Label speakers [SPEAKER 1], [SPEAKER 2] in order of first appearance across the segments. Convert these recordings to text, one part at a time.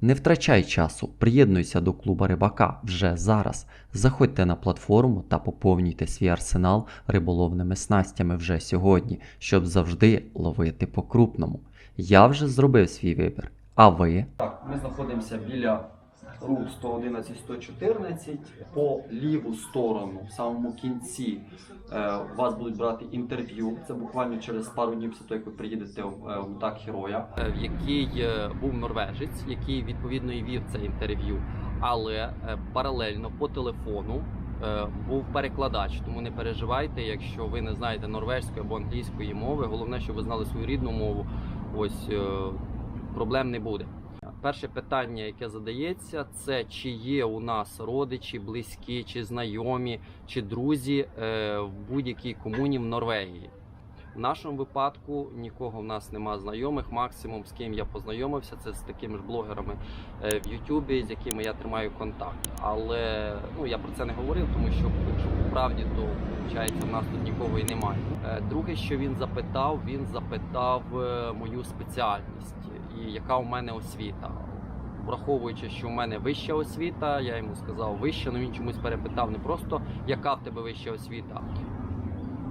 [SPEAKER 1] Не втрачай часу, приєднуйся до клуба рибака вже зараз. Заходьте на платформу та поповнюйте свій арсенал риболовними снастями вже сьогодні, щоб завжди ловити по крупному. Я вже зробив свій вибір. А ви?
[SPEAKER 2] Так, ми знаходимося біля рут 111-114. По ліву сторону, в самому кінці, е, вас будуть брати інтерв'ю. Це буквально через пару днів після того, як ви приїдете в е, в Героя, е, в який е, був норвежець, який відповідно і вів це інтерв'ю. Але е, паралельно по телефону е, був перекладач. Тому не переживайте, якщо ви не знаєте норвезької або англійської мови. Головне, щоб ви знали свою рідну мову. Ось е, проблем не буде. Перше питання, яке задається, це чи є у нас родичі, близькі, чи знайомі, чи друзі е, в будь-якій комуні в Норвегії. В нашому випадку нікого в нас нема знайомих. Максимум з ким я познайомився, це з такими ж блогерами е, в Ютубі, з якими я тримаю контакт. Але ну я про це не говорив, тому що якщо по правді, то виходить, в нас тут нікого і немає. Е, Друге, що він запитав, він запитав мою спеціальність яка у мене освіта. Враховуючи, що у мене вища освіта, я йому сказав вища, але він чомусь перепитав не просто яка в тебе вища освіта,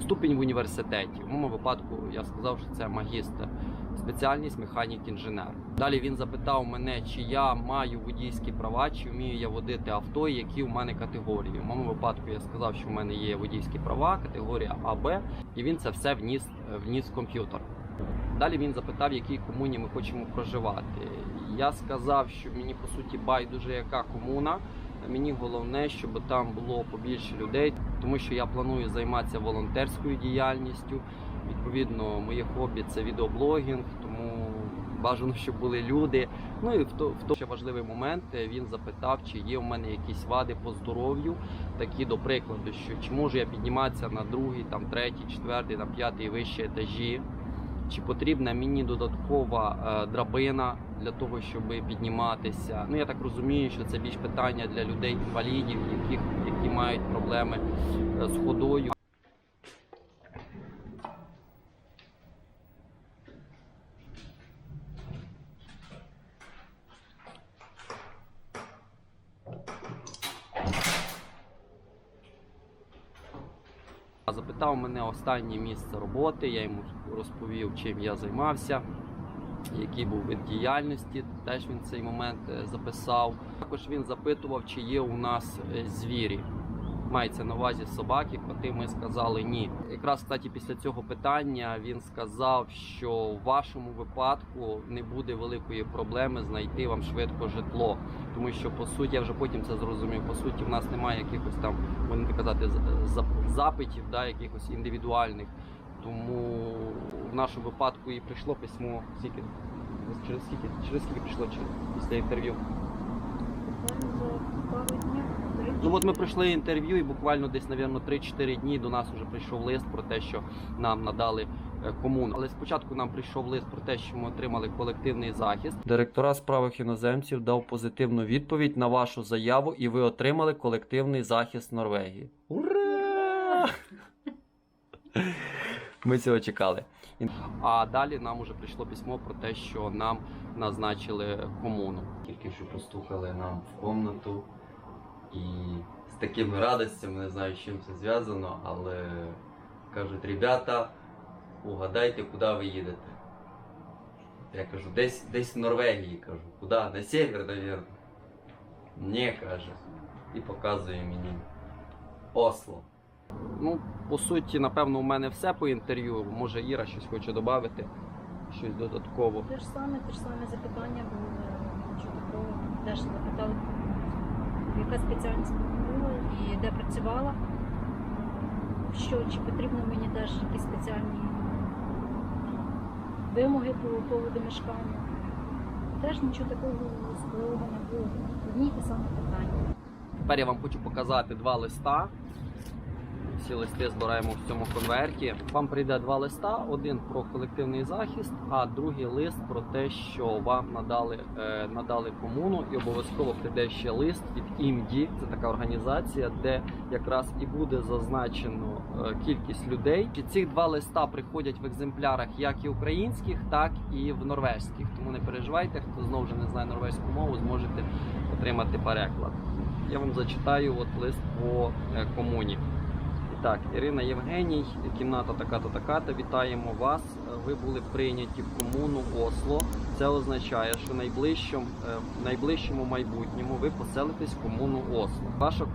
[SPEAKER 2] ступінь в університеті. В моєму випадку я сказав, що це магістр, спеціальність механік-інженер. Далі він запитав мене, чи я маю водійські права, чи вмію я водити авто, які в мене категорії. В моєму випадку я сказав, що в мене є водійські права, категорія АБ, і він це все вніс, вніс в комп'ютер. Далі він запитав, в якій комуні ми хочемо проживати. Я сказав, що мені по суті байдуже яка комуна. Мені головне, щоб там було побільше людей, тому що я планую займатися волонтерською діяльністю. Відповідно, моє хобі це відеоблогінг, тому бажано, щоб були люди. Ну і в то в то ще важливий момент е, він запитав, чи є у мене якісь вади по здоров'ю, такі до прикладу, що чи можу я підніматися на другий, там третій, четвертий, на п'ятий вищі етажі. Чи потрібна мені додаткова е, драбина для того, щоб підніматися? Ну я так розумію, що це більш питання для людей інвалідів, яких які мають проблеми е, з ходою. Запитав мене останнє місце роботи. Я йому розповів, чим я займався, який був вид діяльності. Теж він цей момент е, записав. Також він запитував, чи є у нас е, звірі. Мається на увазі собаки, коти ми сказали ні. Якраз кстати, після цього питання він сказав, що в вашому випадку не буде великої проблеми знайти вам швидко житло, тому що по суті я вже потім це зрозумів. По суті, в нас немає якихось там, будемо казати, з- запитів, да, якихось індивідуальних. Тому в нашому випадку і прийшло письмо скільки через скільки через скільки прийшло чи- після інтерв'ю. Ну от ми пройшли інтерв'ю, і буквально десь, напевно, 3-4 дні до нас вже прийшов лист про те, що нам надали е, комуну. Але спочатку нам прийшов лист про те, що ми отримали колективний захист. Директора справах іноземців дав позитивну відповідь на вашу заяву, і ви отримали колективний захист Норвегії. Ура! Ми цього чекали. А далі нам уже прийшло письмо про те, що нам назначили комуну. Тільки що постукали нам в комнату. І з такими радостями, не знаю, з чим це зв'язано, але кажуть, ребята, угадайте, куди ви їдете. Я кажу, десь десь в Норвегії кажу, куди? На север, навірно. Ні, каже. І показує мені Осло. Ну, по суті, напевно, у мене все по інтерв'ю. Може, Іра щось хоче додати. щось додатково?
[SPEAKER 3] Те ж саме, те ж саме запитання було нічого такого. Теж запитали, яка спеціальність була і де працювала. Що, чи потрібно мені теж якісь спеціальні вимоги по поводу мешкання. Теж нічого такого особливого не було. Одні й ті самі питання.
[SPEAKER 2] Тепер я вам хочу показати два листа. Всі листи збираємо в цьому конверті. Вам прийде два листа: один про колективний захист, а другий лист про те, що вам надали, е, надали комуну, і обов'язково прийде ще лист від ІМДІ. Це така організація, де якраз і буде зазначено е, кількість людей. І ці два листа приходять в екземплярах як і українських, так і в норвезьких. Тому не переживайте, хто знову ж не знає норвезьку мову, зможете отримати переклад. Я вам зачитаю от лист по е, комуні. Так, Ірина Євгеній, кімната така-то така-то. Вітаємо вас. Ви були прийняті в комуну Осло. Це означає, що найближчому, е, в найближчому майбутньому ви поселитесь в комуну Осло. Ваша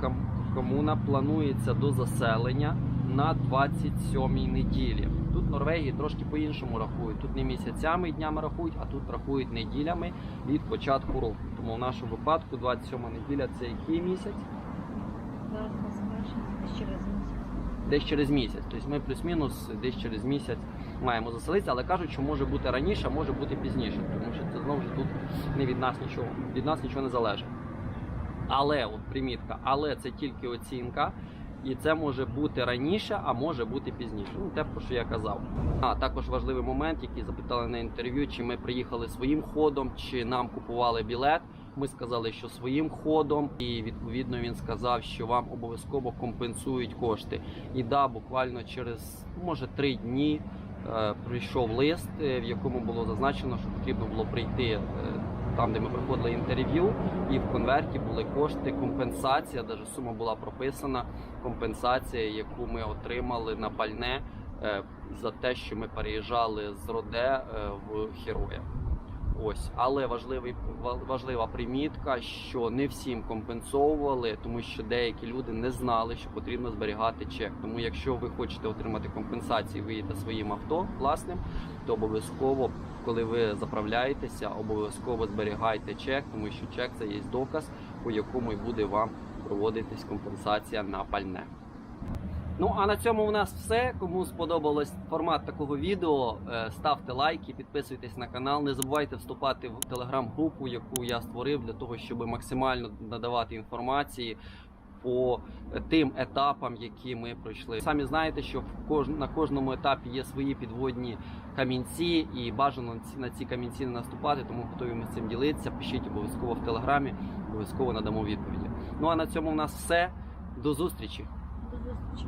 [SPEAKER 2] комуна планується до заселення на 27-й неділі. Тут в Норвегії трошки по-іншому рахують. Тут не місяцями і днями рахують, а тут рахують неділями від початку року. Тому в нашому випадку 27 неділя це який місяць?
[SPEAKER 3] Зараз на завершення десь через місяць.
[SPEAKER 2] Тобто ми плюс-мінус десь через місяць маємо заселитися, але кажуть, що може бути раніше, може бути пізніше, тому що це знову ж тут не від нас нічого, від нас нічого не залежить. Але от примітка, але це тільки оцінка. І це може бути раніше, а може бути пізніше. Ну, те, про що я казав. А також важливий момент, який запитали на інтерв'ю, чи ми приїхали своїм ходом, чи нам купували білет. Ми сказали, що своїм ходом, і відповідно він сказав, що вам обов'язково компенсують кошти. І да, буквально через може три дні е, прийшов лист, е, в якому було зазначено, що потрібно було прийти е, там, де ми проходили інтерв'ю, і в конверті були кошти, компенсація, навіть сума була прописана. Компенсація, яку ми отримали на пальне е, за те, що ми переїжджали з Роде е, в Хероя. Ось, але важливий важлива примітка, що не всім компенсовували, тому що деякі люди не знали, що потрібно зберігати чек. Тому, якщо ви хочете отримати компенсацію, ви їдете своїм авто власним, то обов'язково, коли ви заправляєтеся, обов'язково зберігайте чек, тому що чек це є доказ, по якому і буде вам проводитись компенсація на пальне. Ну а на цьому у нас все. Кому сподобалось формат такого відео, е, ставте лайки, підписуйтесь на канал. Не забувайте вступати в телеграм-групу, яку я створив для того, щоб максимально надавати інформації по тим етапам, які ми пройшли. Самі знаєте, що на кожному етапі є свої підводні камінці, і бажано на ці камінці не наступати, тому готові ми з цим ділитися. Пишіть обов'язково в телеграмі, обов'язково надамо відповіді. Ну а на цьому у нас все. До зустрічі!
[SPEAKER 3] До зустрічі.